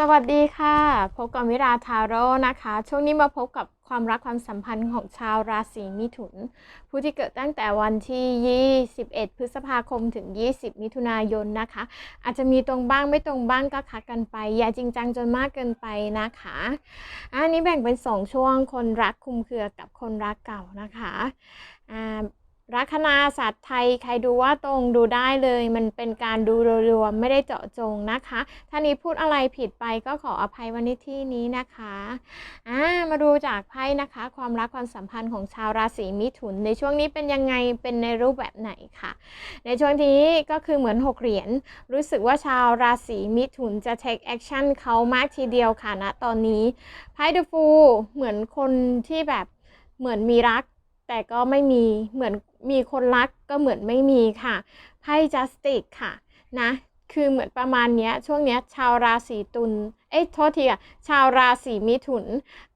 สวัสดีค่ะ พบกับมิราทาโร่นะคะ ช่วงนี้มาพบกับความรักความสัมพันธ์ของชาวราศีมิถุน ผู้ที่เกิดตั้งแต่วันที่ 21 พฤษภาคมถึง 20 มิถุนายนนะคะ อาจจะมีตรงบ้างไม่ตรงบ้างก็คักกันไป อย่าจริงจังจนมากเกินไปนะคะอันนี้แบ่งเป็น 2 ช่วงคนรักคุมเครือกับคนรักเก่านะคะ ลัคนาศาสตร์ไทยใครดูว่าตรงดูได้เลย มันเป็นการดูรวมๆไม่ได้เจาะจงนะคะ ถ้านี้พูดอะไรผิดไปก็ขออภัยวันนี้ที่นี้นะคะอ่ามาดูจากไพ่นะคะ ความรักความสัมพันธ์ของชาวราศีมิถุน ในช่วงนี้เป็นยังไงเป็นในรูปแบบไหนค่ะ ในช่วงนี้ก็คือเหมือนหกเหรียญรู้สึกว่าชาวราศีมิถุนจะ take action เขามากทีเดียวค่ะณตอนนี้ไพ่เดอะฟูเหมือนคนที่แบบเหมือนมีรัก แต่ก็ไม่มีเหมือนมีคนรักก็เหมือนไม่มีค่ะไพ่จัสติกค่ะนะคือเหมือนประมาณนี้ช่วงนี้ชาวราศีตุลเอ้ยโทษทีอะชาวราศีมิถุน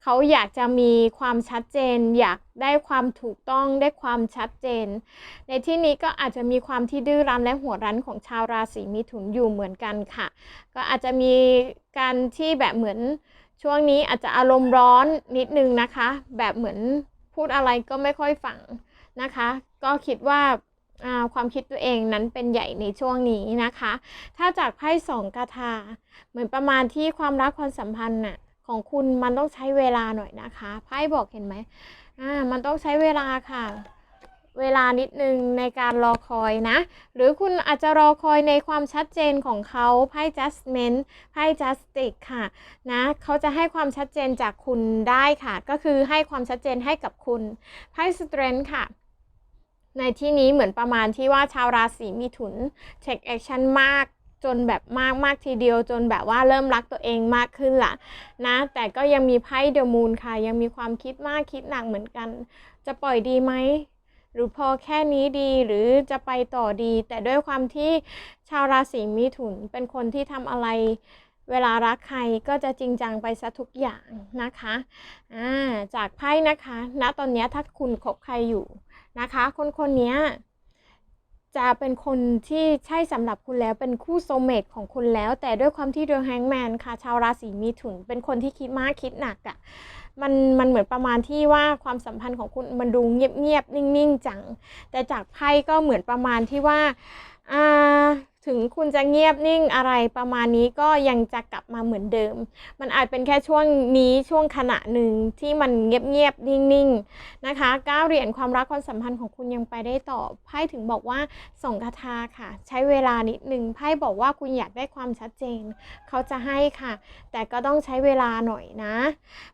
เขาอยากจะมีความชัดเจน อยากได้ความถูกต้องได้ความชัดเจน ในที่นี้ก็อาจจะมีความที่ดื้อรั้นและหัวรั้นของชาวราศีมิถุนอยู่เหมือนกันค่ะ ก็อาจจะมีการที่แบบเหมือนช่วงนี้อาจจะอารมณ์ร้อนนิดนึงนะคะ แบบเหมือน พูดอะไรก็ไม่ค่อยฟังนะคะ ก็คิดว่าความคิดตัวเองนั้นเป็นใหญ่ในช่วงนี้นะคะ ถ้าจากไพ่สองกาทาเหมือนประมาณที่ความรักความสัมพันธ์น่ะของคุณมันต้องใช้เวลาหน่อยนะคะ ไพ่บอกเห็นไหมอ่ามันต้องใช้เวลาค่ะ เวลานิดนึงในการรอคอยนะ หรือคุณอาจจะรอคอยในความชัดเจนของเขาไพ่ judgment ไพ่ justice ค่ะนะเขาจะให้ความชัดเจนจากคุณได้ค่ะ ก็คือให้ความชัดเจนให้กับคุณไพ่ strength ค่ะในที่นี้เหมือนประมาณที่ว่าชาวราศีมิถุน take action มากจนแบบมากมากทีเดียวจนแบบว่าเริ่มรักตัวเองมากขึ้นละนะแต่ก็ยังมีไพ่เดอะมูนค่ะ ยังมีความคิดมากคิดหนักเหมือนกัน จะปล่อยดีไหม หรือพอแค่นี้ดีหรือจะไปต่อดี แต่ด้วยความที่ชาวราศีมิถุนเป็นคนที่ทำอะไร เวลารักใครก็จะจริงจังไปซะทุกอย่างนะคะอ่าจากไพ่นะคะณตอนนี้ถ้าคุณคบใครอยู่นะคะ คนคนนี้จะเป็นคนที่ใช่สำหรับคุณแล้วเป็นคู่โซเมตของคุณแล้ว แต่ด้วยความที่เดอะแฮงแมนค่ะ ชาวราศีมิถุน เป็นคนที่คิดมากคิดหนักอะ่ะ มันมันเหมือนประมาณที่ว่าความสัมพันธ์ของคุณมันดูเงียบเงียบนิ่งๆจัง แต่จากไพ่ก็เหมือนประมาณที่ว่าอ่า ถึงคุณจะเงียบนิ่งอะไรประมาณนี้ก็ยังจะกลับมาเหมือนเดิม มันอาจเป็นแค่ช่วงนี้ช่วงขณะหนึ่งที่มันเงียบเงียบนิ่งๆนนะคะก้าวเหรียญความรักความสัมพันธ์ของคุณยังไปได้ต่อไพ่ถึงบอกว่าส่งคาถาค่ะ ใช้เวลานิดนึงไพ่บอกว่าคุณอยากได้ความชัดเจน เขาจะให้ค่ะ แต่ก็ต้องใช้เวลาหน่อยนะ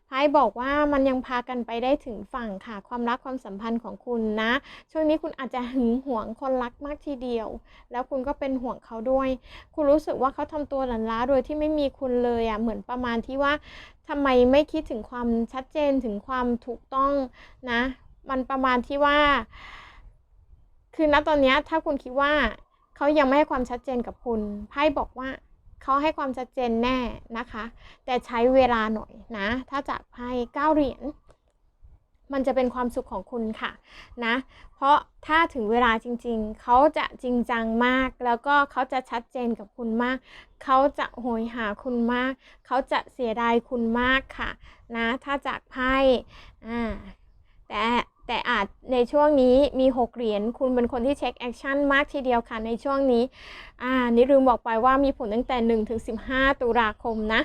ไพ่บอกว่ามันยังพากันไปได้ถึงฝั่งค่ะ ความรักความสัมพันธ์ของคุณนะ ช่วงนี้คุณอาจจะหึงหวงคนรักมากทีเดียว แล้วคุณก็เป็นห่วงเขาด้วย คุณรู้สึกว่าเขาทำตัวหลันล้าโดยที่ไม่มีคุณเลยอะ่ะเหมือนประมาณที่ว่าทำไมไม่คิดถึงความชัดเจนถึงความถูกต้องนะ มันประมาณที่ว่า คือณตอนนี้ถ้าคุณคิดว่าเขายังไม่ให้ความชัดเจนกับคุณไพ่บอกว่าเขาให้ความชัดเจนแน่นะคะ แต่ใช้เวลาหน่อยนะ ถ้าจากไพ่เก้าเหรียญ มันจะเป็นความสุขของคุณค่ะนะ เพราะถ้าถึงเวลาจริงๆ เขาจะจริงจังมาก แล้วก็เขาจะชัดเจนกับคุณมาก เขาจะโหยหาคุณมาก เขาจะเสียดายคุณมากค่ะนะ ถ้าจากไพ่อ่าแต่ แต่อาจในช่วงนี้มี 6 เหรียญ คุณเป็นคนที่เช็คแอคชั่นมากทีเดียวค่ะ ในช่วงนี้ อ่า นี่ลืมบอกไปว่ามีผลตั้งแต่ 1 ถึง 15 ตุลาคมนะ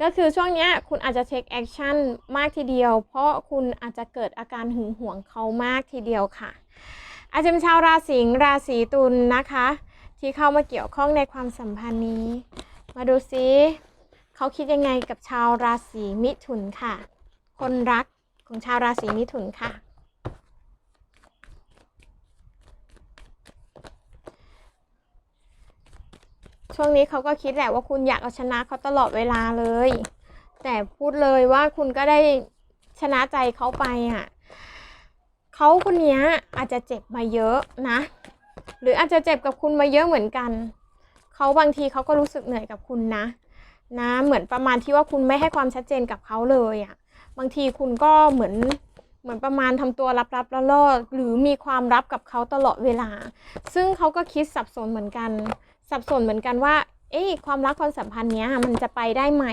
ก็คือช่วงนี้คุณอาจจะเช็คแอคชั่นมากทีเดียว เพราะคุณอาจจะเกิดอาการหึงหวงเขามากทีเดียวค่ะ อาจจะเป็นชาวราศีราศีตุลนนะคะ ที่เข้ามาเกี่ยวข้องในความสัมพันธ์นี้ มาดูซิเขาคิดยังไงกับชาวราศีมิถุนค่ะ คนรักของชาวราศีมิถุนค่ะ ช่วงนี้เขาก็คิดแหละว่าคุณอยากเอาชนะเขาตลอดเวลาเลย แต่พูดเลยว่าคุณก็ได้ชนะใจเขาไปอะเขาคนนี้อาจจะเจ็บมาเยอะนะ หรืออาจจะเจ็บกับคุณมาเยอะเหมือนกันเขาบางทีเขาก็รู้สึกเหนื่อยกับคุณนะ นะเหมือนประมาณที่ว่าคุณไม่ให้ความชัดเจนกับเขาเลยอะบางทีคุณก็เหมือนเหมือนประมาณทำตัวรับๆล่อๆหรือมีความลับกับเขาตลอดเวลา ซึ่งเขาก็คิดสับสนเหมือนกัน สับสนเหมือนกันว่า เอ๊ะความรักความสัมพันธ์เนี้ยมันจะไปได้ไหม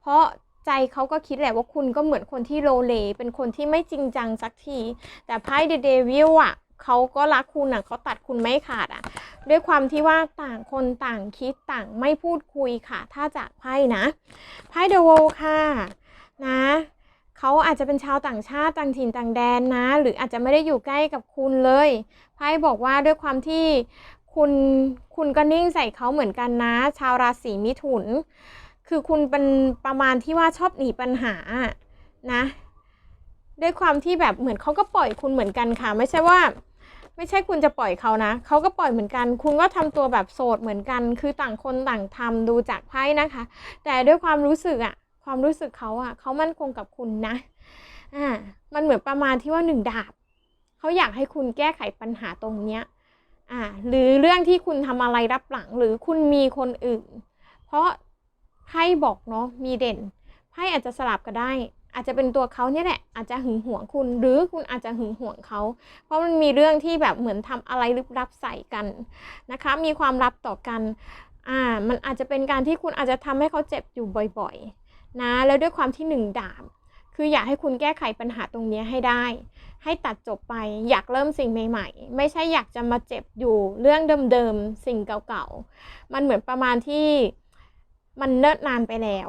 เพราะใจเขาก็คิดแหละว่าคุณก็เหมือนคนที่โลเล เป็นคนที่ไม่จริงจังสักที แต่ไพ่เดเดวิลอะเขาก็รักคุณอะเขาตัดคุณไม่ขาดอะ ด้วยความที่ว่าต่างคนต่างคิดต่างไม่พูดคุยค่ะ ถ้าจากไพ่นะไพ่เดอะโวค่ะ นะเขาอาจจะเป็นชาวต่างชาติต่างถิ่นต่างแดนนะ หรืออาจจะไม่ได้อยู่ใกล้กับคุณเลยไพ่บอกว่าด้วยความที่ คุณคุณก็นิ่งใส่เขาเหมือนกันนะ ชาวราศีมิถุน คือคุณเป็นประมาณที่ว่าชอบหนีปัญหานะด้วยความที่แบบเหมือนเขาก็ปล่อยคุณเหมือนกันค่ะ ไม่ใช่ว่า ไม่ใช่คุณจะปล่อยเขานะเขาก็ปล่อยเหมือนกัน คุณก็ทำตัวแบบโสดเหมือนกัน คือต่างคนต่างทำดูจากไพ่นะคะ แต่ด้วยความรู้สึกอะความรู้สึกเขาอะเขามั่นคงกับคุณนะอ่ามันเหมือนประมาณที่ว่าหนึ่งดาบเขาอยากให้คุณแก้ไขปัญหาตรงเนี้ย อ่าหรือเรื่องที่คุณทำอะไรรับหลังหรือคุณมีคนอื่น เพราะไพ่บอกเนาะมีเด่นไพ่อาจจะสลับก็ได้ อาจจะเป็นตัวเขาเนี่ยแหละอาจจะหึงหวงคุณ หรือคุณอาจจะหึงหวงเขา เพราะมันมีเรื่องที่แบบเหมือนทำอะไรลึกลับใส่กันนะคะ มีความลับต่อกันอ่ามันอาจจะเป็นการที่คุณอาจจะทำให้เขาเจ็บอยู่บ่อย ๆ นะแล้วด้วยความที่หนึ่งดาบ คืออยากให้คุณแก้ไขปัญหาตรงนี้ให้ได้ ให้ตัดจบไปอยากเริ่มสิ่งใหม่ ๆ ไม่ใช่อยากจะมาเจ็บอยู่เรื่องเดิมๆสิ่งเก่าๆ มันเหมือนประมาณที่มันเนิ่นนานไปแล้ว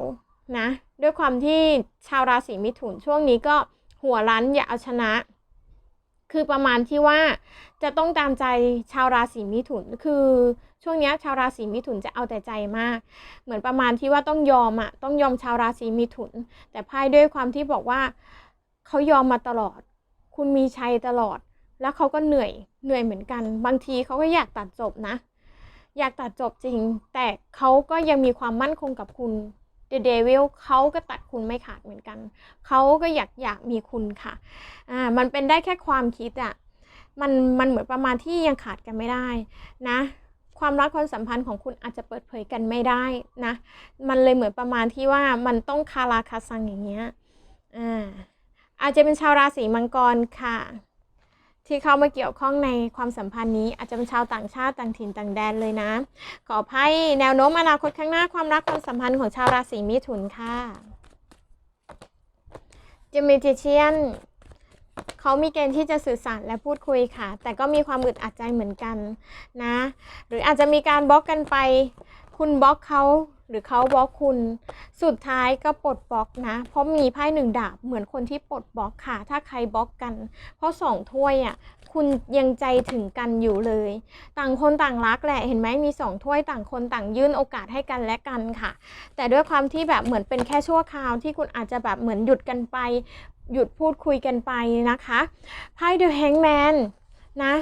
นะ ด้วยความที่ชาวราศีมิถุนช่วงนี้ก็หัวรั้นอยากเอาชนะ คือประมาณที่ว่าจะต้องตามใจชาวราศีมิถุน คือช่วงนี้ชาวราศีมิถุนจะเอาแต่ใจมาก เหมือนประมาณที่ว่าต้องยอมอะต้องยอมชาวราศีมิถุน แต่ไพ่ด้วยความที่บอกว่าเขายอมมาตลอด คุณมีชัยตลอด แล้วเขาก็เหนื่อยเหนื่อยเหมือนกัน บางทีเขาก็อยากตัดจบนะ อยากตัดจบจริง แต่เขาก็ยังมีความมั่นคงกับคุณ The Devil เขาก็ตัดคุณไม่ขาดเหมือนกัน เขาก็อยากอยากมีคุณค่ะอ่ามันเป็นได้แค่ความคิดอะมันมันเหมือนประมาณที่ยังขาดกันไม่ได้นะความรักความสัมพันธ์ของคุณอาจจะเปิดเผยกันไม่ได้นะ มันเลยเหมือนประมาณที่ว่ามันต้องคาราคาซังอย่างเงี้ย อ่า อาจจะเป็นชาวราศีมังกรค่ะ ที่เข้ามาเกี่ยวข้องในความสัมพันธ์นี้ อาจจะเป็นชาวต่างชาติต่างถิ่นต่างแดนเลยนะ ขอให้แนวโน้มอนาคตข้างหน้าความรักความสัมพันธ์ของชาวราศีมิถุนค่ะจมิจิเชียนเขามีเกณฑ์ที่จะสื่อสารและพูดคุยค่ะ แต่ก็มีความอึดอัดใจเหมือนกันนะ หรืออาจจะมีการบล็อกกันไป คุณบล็อกเขา หรือเขาบล็อกคุณ สุดท้ายก็ปลดบล็อกนะ เพราะมีไพ่หนึ่งดาบเหมือนคนที่ปลดบล็อกค่ะ ถ้าใครบล็อกกัน เพราะสองถ้วยอะคุณยังใจถึงกันอยู่เลย ต่างคนต่างรักแหละเห็นไหมมีสองถ้วยต่างคนต่างยื่นโอกาสให้กันและกันค่ะ แต่ด้วยความที่แบบเหมือนเป็นแค่ชั่วคราวที่คุณอาจจะแบบเหมือนหยุดกันไป หยุดพูดคุยกันไปนะคะไพ่ The Hangman นะ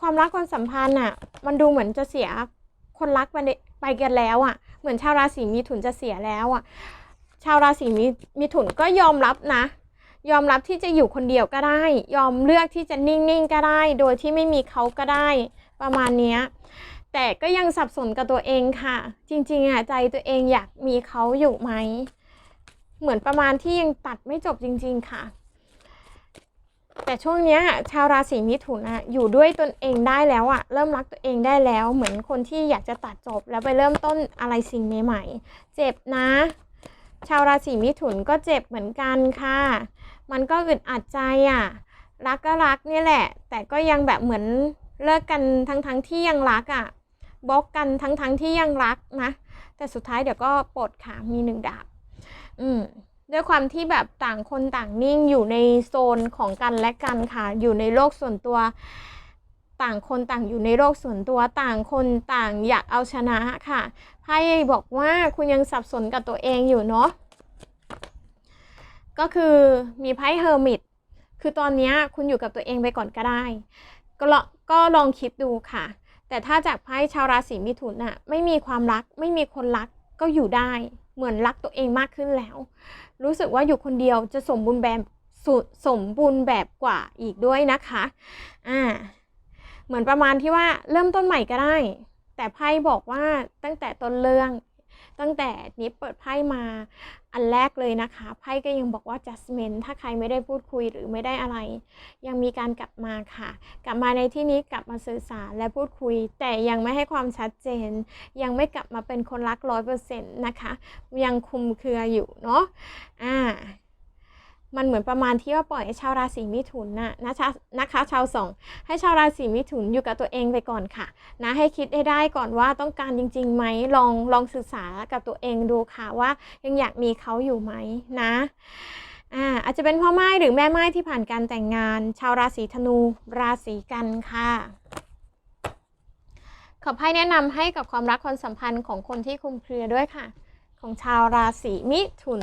ความรักความสัมพันธ์อะ มันดูเหมือนจะเสียคนรักไปไปกันแล้วอะ เหมือนชาวราศีมิถุนจะเสียแล้วอะ ชาวราศีมิมิถุนก็ยอมรับนะ ยอมรับที่จะอยู่คนเดียวก็ได้ ยอมเลือกที่จะนิ่งๆก็ได้ โดยที่ไม่มีเขาก็ได้ประมาณเนี้ยแต่ก็ยังสับสนกับตัวเองค่ะ จริงๆอะใจตัวเองอยากมีเขาอยู่ไหม เหมือนประมาณที่ยังตัดไม่จบจริง ๆ ค่ะ แต่ช่วงเนี้ยชาวราศีมิถุนอะอยู่ด้วยตนเองได้แล้วอะเริ่มรักตัวเองได้แล้ว เหมือนคนที่อยากจะตัดจบแล้วไปเริ่มต้นอะไรสิ่งใหม่ๆเจ็บนะ ชาวราศีมิถุนก็เจ็บเหมือนกันค่ะ มันก็อึดอัดใจอะรักก็รักนี่แหละ แต่ก็ยังแบบเหมือนเลิกกันทั้งๆที่ยังรักอะบล็อกกันทั้งๆที่ยังรักนะ แต่สุดท้ายเดี๋ยวก็ปลดค่ะมีหนึ่งดาบ อืม ด้วยความที่แบบต่างคนต่างนิ่งอยู่ในโซนของกันและกันค่ะ อยู่ในโลกส่วนตัว ต่างคนต่างอยู่ในโลกส่วนตัวต่างคนต่างอยากเอาชนะค่ะไพ่บอกว่าคุณยังสับสนกับตัวเองอยู่เนาะก็คือมีไพ่เฮอร์มิตคือตอนนี้คุณอยู่กับตัวเองไปก่อนก็ได้ ก็ลองก็ลองคิดดูค่ะ แต่ถ้าจากไพ่ชาวราศีมิถุนอะไม่มีความรักไม่มีคนรักก็อยู่ได้ เหมือนรักตัวเองมากขึ้นแล้ว รู้สึกว่าอยู่คนเดียวจะสมบูรณ์แบบสสมบูรณ์แบบกว่าอีกด้วยนะคะอ่าเหมือนประมาณที่ว่าเริ่มต้นใหม่ก็ได้ แต่ไพ่บอกว่าตั้งแต่ต้นเรื่อง ตั้งแต่นี้เปิดไพ่มาอันแรกเลยนะคะไพ่ก็ยังบอกว่า judgment ถ้าใครไม่ได้พูดคุยหรือไม่ได้อะไร ยังมีการกลับมาค่ะ กลับมาในที่นี้กลับมาสื่อสารและพูดคุย แต่ยังไม่ให้ความชัดเจน ยังไม่กลับมาเป็นคนรักร้อยเปอร์เซ็นต์นะคะ ยังคุมเครืออยู่เนาะอ่า มันเหมือนประมาณที่ว่าปล่อยให้ชาวราศีมิถุนนะนะคะนะคะชาวสองให้ชาวราศีมิถุนอยู่กับตัวเองไปก่อนค่ะนะให้คิดให้ได้ก่อนว่าต้องการจริงๆไหมลองลองศึกษากับตัวเองดูค่ะว่ายังอยากมีเขาอยู่ไหมนะอ่าอาจจะเป็นพ่อไม้หรือแม่ไม้ที่ผ่านการแต่งงาน ชาวราศีธนู ราศีกันค่ะขอไพ่แนะนำให้กับความรักความสัมพันธ์ของคนที่คุมเครือด้วยค่ะ ของชาวราศีมิถุน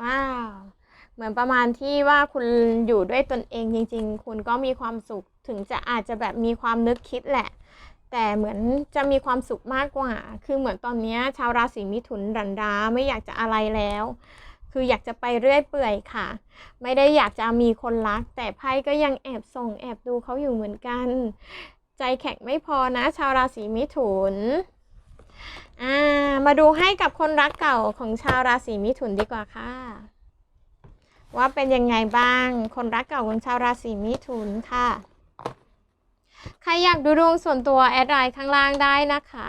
ว้าว เหมือนประมาณที่ว่าคุณอยู่ด้วยตนเองจริง ๆ คุณก็มีความสุขถึงจะอาจจะแบบมีความนึกคิดแหละ แต่เหมือนจะมีความสุขมากกว่า คือเหมือนตอนนี้ชาวราศีมิถุนรันดาไม่อยากจะอะไรแล้ว คืออยากจะไปเรื่อยเปื่อยค่ะ ไม่ได้อยากจะมีคนรัก แต่ไพ่ก็ยังแอบส่งแอบดูเขาอยู่เหมือนกัน ใจแข็งไม่พอนะ ชาวราศีมิถุน อ่ามาดูให้กับคนรักเก่าของชาวราศีมิถุนดีกว่าค่ะ ว่าเป็นยังไงบ้าง คนรักเก่าของชาวราศีมิถุนค่ะ ใครอยากดูดวงส่วนตัวแอดไลน์ข้างล่างได้นะคะ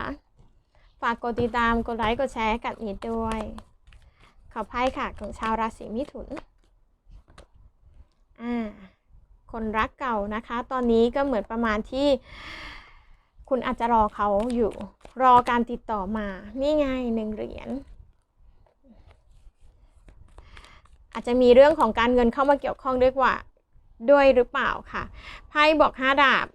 ฝากกดติดตามกดไลค์กดแชร์กับอีดด้วย ขอไพ่ค่ะของชาวราศีมิถุนอ่าคนรักเก่านะคะ ตอนนี้ก็เหมือนประมาณที่ คุณอาจจะรอเขาอยู่ รอการติดต่อมา นี่ไงหนึ่งเหรียญ อาจจะมีเรื่องของการเงินเข้ามาเกี่ยวข้องด้วยว่า ด้วยหรือเปล่าค่ะ ไพ่บอกห้าดาบ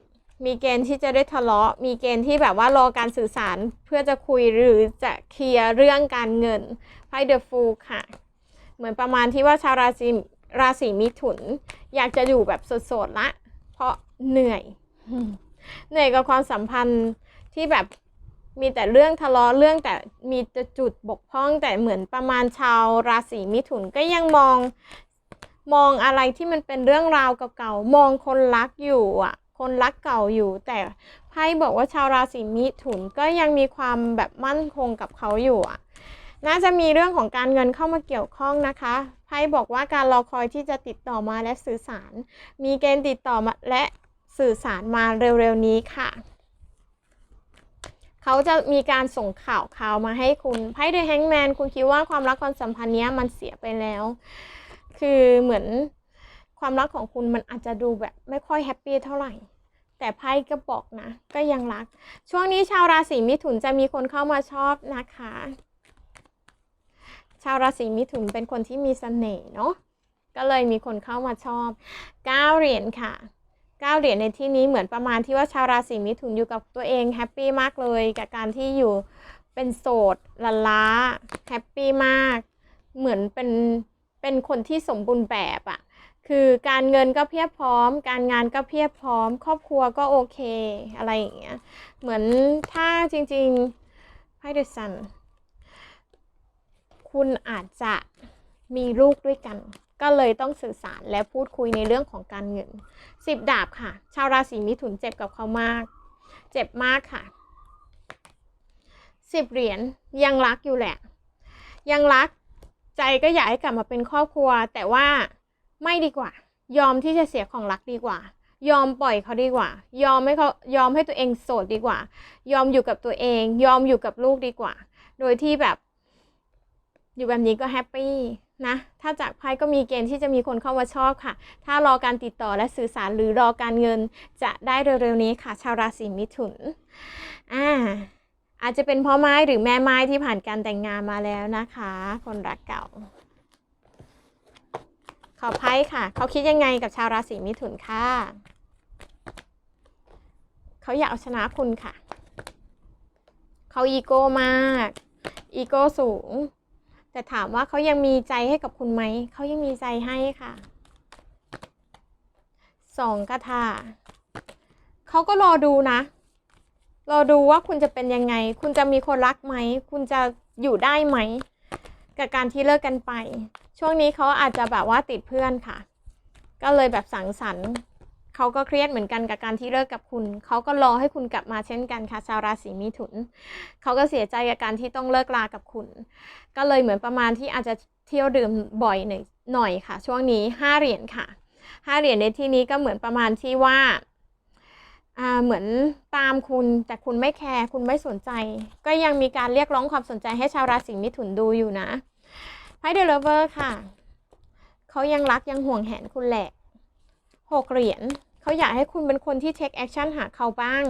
มีเกณฑ์ที่จะได้ทะเลาะ มีเกณฑ์ที่แบบว่ารอการสื่อสารเพื่อจะคุยหรือจะเคลียร์เรื่องการเงิน ไพ่เดอะฟูค่ะ เหมือนประมาณที่ว่าชาวราศีราศีมิถุน อยากจะอยู่แบบสดๆละ เพราะเหนื่อย เหนื่อยกับความสัมพันธ์ที่แบบมีแต่เรื่องทะเลาะเรื่องแต่มีจุดบกพร่องแต่เหมือนประมาณชาวราศีมิถุนก็ยังมองมองอะไรที่มันเป็นเรื่องราวเก่าๆมองคนรักอยู่อะ คนรักเก่าอยู่ แต่ไพ่บอกว่าชาวราศีมิถุนก็ยังมีความแบบมั่นคงกับเขาอยู่อะน่าจะมีเรื่องของการเงินเข้ามาเกี่ยวข้องนะคะไพ่บอกว่าการรอคอยที่จะติดต่อมาและสื่อสาร มีเกณฑ์ติดต่อมาและ สื่อสารมาเร็วๆนี้ค่ะ เขาจะมีการส่งข่าวข่าวมาให้คุณไพ่เดอะแฮงแมนคุณคิดว่าความรักความสัมพันธ์เนี้ยมันเสียไปแล้ว คือเหมือนความรักของคุณมันอาจจะดูแบบไม่ค่อยแฮปปี้เท่าไหร่แต่ไพ่ก็บอกนะ ก็ยังรัก ช่วงนี้ชาวราศีมิถุนจะมีคนเข้ามาชอบนะคะ ชาวราศีมิถุนเป็นคนที่มีเสน่ห์เนาะก็เลยมีคนเข้ามาชอบ 9 เหรียญค่ะ 9 เหรียญในที่นี้เหมือนประมาณที่ว่าชาวราศีมิถุนอยู่กับตัวเองแฮปปี้มากเลยกับการที่อยู่เป็นโสดละล้าแฮปปี้มาก เหมือนเป็นเป็นคนที่สมบูรณ์แบบอะคือการเงินก็เพียบพร้อม การงานก็เพียบพร้อม ครอบครัวก็โอเคอะไรอย่างเงี้ยเหมือนถ้าจริงๆไพ่เดซันคุณอาจจะมีลูกด้วยกัน ก็เลยต้องสื่อสารและพูดคุยในเรื่องของการเงินสิบดาบค่ะ ชาวราศีมิถุนเจ็บกับเขามาก เจ็บมากค่ะสิบเหรียญยังรักอยู่แหละ ยังรักใจก็อยากให้กลับมาเป็นครอบครัว แต่ว่าไม่ดีกว่า ยอมที่จะเสียของรักดีกว่า ยอมปล่อยเขาดีกว่า ยอมให้เขายอมให้ตัวเองโสดดีกว่า ยอมอยู่กับตัวเอง ยอมอยู่กับลูกดีกว่า โดยที่แบบ อยู่แบบนี้ก็แฮปปี้ นะ ถ้าจากไพ่ก็มีเกณฑ์ที่จะมีคนเข้ามาชอบค่ะ ถ้ารอการติดต่อและสื่อสารหรือรอการเงินจะได้เร็วๆนี้ค่ะ ชาวราศีมิถุน อ่า อาจจะเป็นพ่อไม้หรือแม่ไม้ที่ผ่านการแต่งงานมาแล้วนะคะ คนรักเก่า ขอไพ่ค่ะ เขาคิดยังไงกับชาวราศีมิถุนค่ะ เขาอยากเอาชนะคุณค่ะ เขาอีโก้มาก อีโก้สูง แต่ถามว่าเขายังมีใจให้กับคุณไหม เขายังมีใจให้ค่ะสองกระทาเขาก็รอดูนะ รอดูว่าคุณจะเป็นยังไง คุณจะมีคนรักไหม คุณจะอยู่ได้ไหม กับการที่เลิกกันไป ช่วงนี้เขาอาจจะแบบว่าติดเพื่อนค่ะ ก็เลยแบบสังสรรค์ เขาก็เครียดเหมือนกันกับการที่เลิกกับคุณ เขาก็รอให้คุณกลับมาเช่นกันค่ะชาวราศีมิถุน เขาก็เสียใจกับการที่ต้องเลิกลากับคุณ ก็เลยเหมือนประมาณที่อาจจะเที่ยวดื่มบ่อยหน่อยหน่อยค่ะ ช่วงนี้ห้าเหรียญค่ะห้าเหรียญในที่นี้ก็เหมือนประมาณที่ว่าอ่าเหมือนตามคุณแต่คุณไม่แคร์คุณไม่สนใจ ก็ยังมีการเรียกร้องความสนใจให้ชาวราศีมิถุนดูอยู่นะไพ่เดลเวอร์ค่ะ เขายังรักยังห่วงแหนคุณแหละหกเหรียญ เขาอยากให้คุณเป็นคนที่เทคแอคชั่นหาเขาบ้าง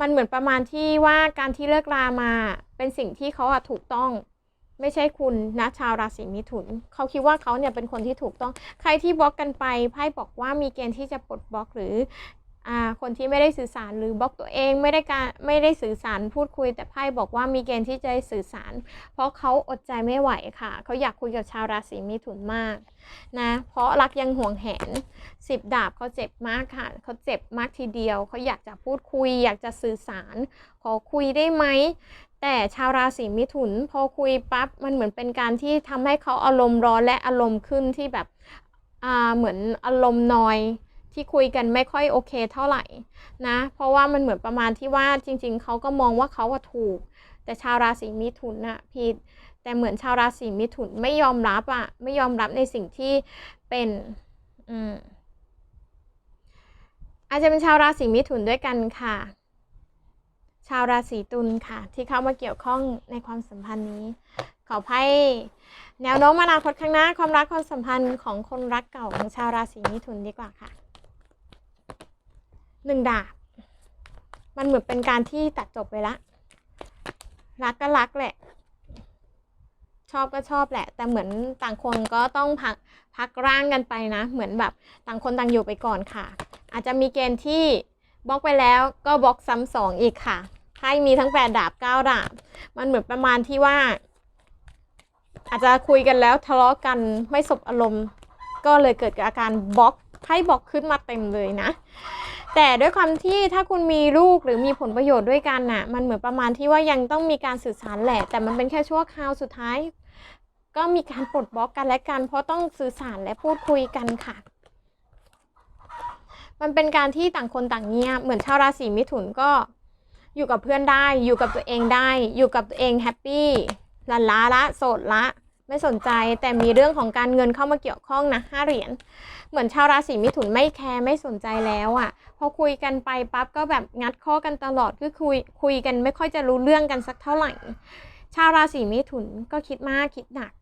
มันเหมือนประมาณที่ว่าการที่เลิกลามาเป็นสิ่งที่เขาอะถูกต้อง ไม่ใช่คุณนะชาวราศีมิถุน เขาคิดว่าเขาเนี่ยเป็นคนที่ถูกต้อง ใครที่บล็อกกันไปไพ่บอกว่ามีเกณฑ์ที่จะปลดบล็อกหรือ คนที่ไม่ได้สื่อสารหรือบล็อกตัวเองไม่ได้การไม่ได้สื่อสารพูดคุย แต่ไพ่บอกว่ามีเกณฑ์ที่จะสื่อสาร เพราะเขาอดใจไม่ไหวค่ะ เขาอยากคุยกับชาวราศีมิถุนมากนะเพราะรักยังห่วงแหนสิบดาบเขาเจ็บมากค่ะเขาเจ็บมากทีเดียวเขาอยากจะพูดคุย อยากจะสื่อสาร ขอคุยได้ไหมแต่ชาวราศีมิถุนพอคุยปั๊บมันเหมือนเป็นการที่ทำให้เขาอารมณ์ร้อนและอารมณ์ขึ้นที่แบบเหมือนอารมณ์นอย ที่คุยกันไม่ค่อยโอเคเท่าไหร่นะ เพราะว่ามันเหมือนประมาณที่ว่าจริง ๆเขาก็มองว่าเขาอะถูก แต่ชาวราศีมิถุนอะผิด แต่เหมือนชาวราศีมิถุนไม่ยอมรับอะไม่ยอมรับในสิ่งที่เป็นอืมอาจจะเป็นชาวราศีมิถุนด้วยกันค่ะ ชาวราศีตุลค่ะ ที่เข้ามาเกี่ยวข้องในความสัมพันธ์นี้ ขอไพ่แนวโน้มอนาคตข้างหน้าความรักความสัมพันธ์ของคนรักเก่าของชาวราศีมิถุนดีกว่าค่ะ หนึ่งดาบ มันเหมือนเป็นการที่ตัดจบไปละ รักก็รักแหละ ชอบก็ชอบแหละ แต่เหมือนต่างคนก็ต้องพักพักร่างกันไปนะ เหมือนแบบต่างคนต่างอยู่ไปก่อนค่ะ อาจจะมีเกณฑ์ที่บล็อกไปแล้วก็บล็อกซ้ำสองอีกค่ะไพ่มีทั้งแปดดาบเก้าดาบ มันเหมือนประมาณที่ว่า อาจจะคุยกันแล้วทะเลาะกันไม่สบอารมณ์ ก็เลยเกิดอาการบล็อกไพ่บล็อกขึ้นมาเต็มเลยนะ แต่ด้วยความที่ถ้าคุณมีลูกหรือมีผลประโยชน์ด้วยกันน่ะ มันเหมือนประมาณที่ว่ายังต้องมีการสื่อสารแหละ แต่มันเป็นแค่ชั่วคราวสุดท้าย ก็มีการปลดบล็อกกันและกัน เพราะต้องสื่อสารและพูดคุยกันค่ะ มันเป็นการที่ต่างคนต่างเงียบเหมือนชาวราศีมิถุนก็อยู่กับเพื่อนได้ อยู่กับตัวเองได้ อยู่กับตัวเองแฮปปี้ละล้าละโสดละ ไม่สนใจแต่มีเรื่องของการเงินเข้ามาเกี่ยวข้องนะห้าเหรียญเหมือนชาวราศีมิถุนไม่แคร์ไม่สนใจแล้วอะ่ะพอคุยกันไปปั๊บก็แบบงัดข้อกันตลอดคือคุยคุยกันไม่ค่อยจะรู้เรื่องกันสักเท่าไหร่ ชาวราศีมิถุนก็คิดมากคิดหนัก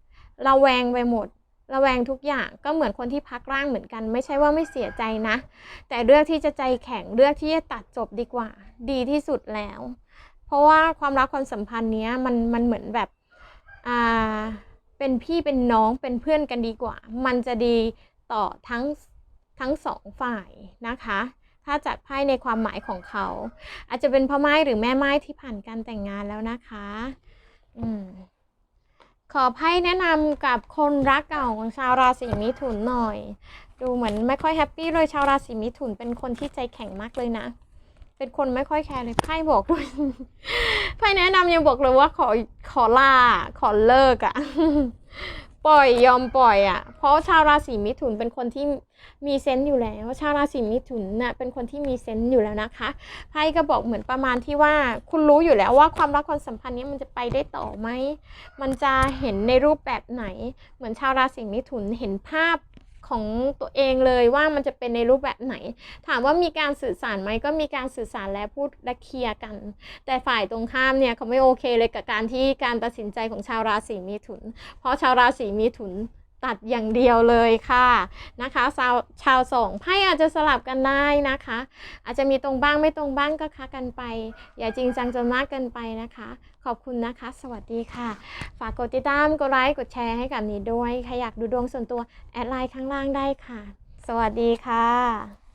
ระแวงไปหมดระแวงทุกอย่างก็เหมือนคนที่พักร่างเหมือนกัน ไม่ใช่ว่าไม่เสียใจนะ แต่เลือกที่จะใจแข็งเลือกที่จะตัดจบดีกว่า ดีที่สุดแล้ว เพราะว่าความรักความสัมพันธ์เนี้ยมันมันเหมือนแบบอ่า เป็นพี่เป็นน้องเป็นเพื่อนกันดีกว่า มันจะดีต่อทั้งทั้งสองฝ่ายนะคะ ถ้าจัดไพ่ในความหมายของเขา อาจจะเป็นพ่อไม้หรือแม่ไม้ที่ผ่านการแต่งงานแล้วนะคะ อืมขอไพ่แนะนำกับคนรักเก่าของชาวราศีมิถุนหน่อย ดูเหมือนไม่ค่อยแฮปปี้เลยชาวราศีมิถุนเป็นคนที่ใจแข็งมากเลยนะ เป็นคนไม่ค่อยแคร์เลยไพ่บอกด้วยไพ่แนะนำยังบอกเลยว่าขอขอลาขอเลิกอะปล่อยยอมปล่อยอะเพราะชาวราศีมิถุนเป็นคนที่มีเซนต์อยู่แล้วชาวราศีมิถุนน่ะเป็นคนที่มีเซนต์อยู่แล้วนะคะไพ่ก็บอกเหมือนประมาณที่ว่า คุณรู้อยู่แล้วว่าความรักความสัมพันธ์นี้มันจะไปได้ต่อไหมมันจะเห็นในรูปแบบไหน เหมือนชาวราศีมิถุนเห็นภาพ ของตัวเองเลยว่ามันจะเป็นในรูปแบบไหน ถามว่ามีการสื่อสารไหมก็มีการสื่อสารและพูดและเคลียร์กัน แต่ฝ่ายตรงข้ามเนี่ยเขาไม่โอเคเลยกับการที่การตัดสินใจของชาวราศีมิถุน เพราะชาวราศีมิถุนตัดอย่างเดียวเลยค่ะนะคะ ชาวชาวสองไพ่อาจจะสลับกันได้นะคะ อาจจะมีตรงบ้างไม่ตรงบ้างก็ค้ากันไป อย่าจริงจังจนมากเกินไปนะคะ ขอบคุณนะคะ สวัสดีค่ะ ฝากกดติดตาม กดไลค์ กดแชร์ให้กับนี้ด้วย ใครอยากดูดวงส่วนตัว แอดไลน์ข้างล่างได้ค่ะ สวัสดีค่ะ